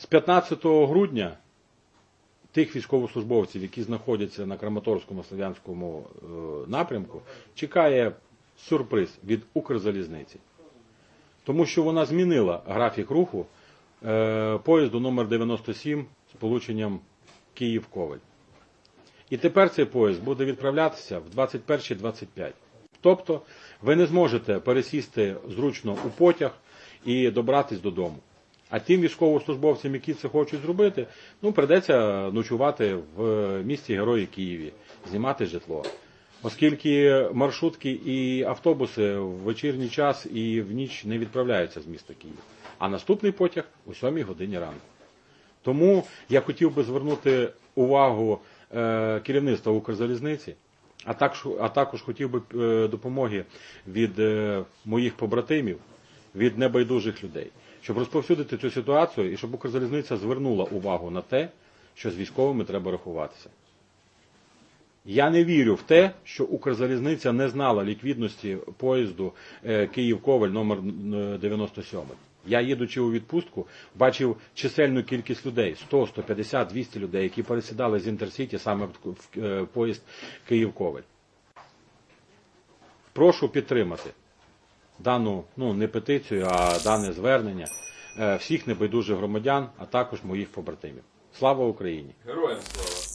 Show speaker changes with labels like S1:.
S1: З 15 грудня тих військовослужбовців, які знаходяться на Краматорському Слов'янському е, напрямку, чекає сюрприз від Укрзалізниці. Тому що вона змінила графік руху е, поїзду номер 97 з полученням Київ-Ковель. І тепер цей поїзд буде відправлятися в 21.25. Тобто ви не зможете пересісти зручно у потяг і добратись додому. А тим військовослужбовцям, які це хочуть зробити, ну придеться ночувати в місті Герої Києві, знімати житло. Оскільки маршрутки і автобуси в вечірній час і в ніч не відправляються з міста Київ. А наступний потяг о 7 годині ранку. Тому я хотів би звернути увагу е, керівництва Укрзалізниці, а також, а також хотів би е, допомоги від е, моїх побратимів, від небайдужих людей, щоб розповсюдити цю ситуацію і щоб Укрзалізниця звернула увагу на те, що з військовими треба рахуватися. Я не вірю в те, що Укрзалізниця не знала ліквідності поїзду е, Київ-Коваль номер е, 97. Я, їдучи у відпустку, бачив чисельну кількість людей 100, 150, 200 людей, які пересідали з Інтерсіті саме в в, е, поїзд Київ-Коваль. Прошу підтримати дану ну не петицію, а дане звернення е, всіх небайдужих громадян, а також моїх побратимів. Слава Україні!
S2: Героям слава!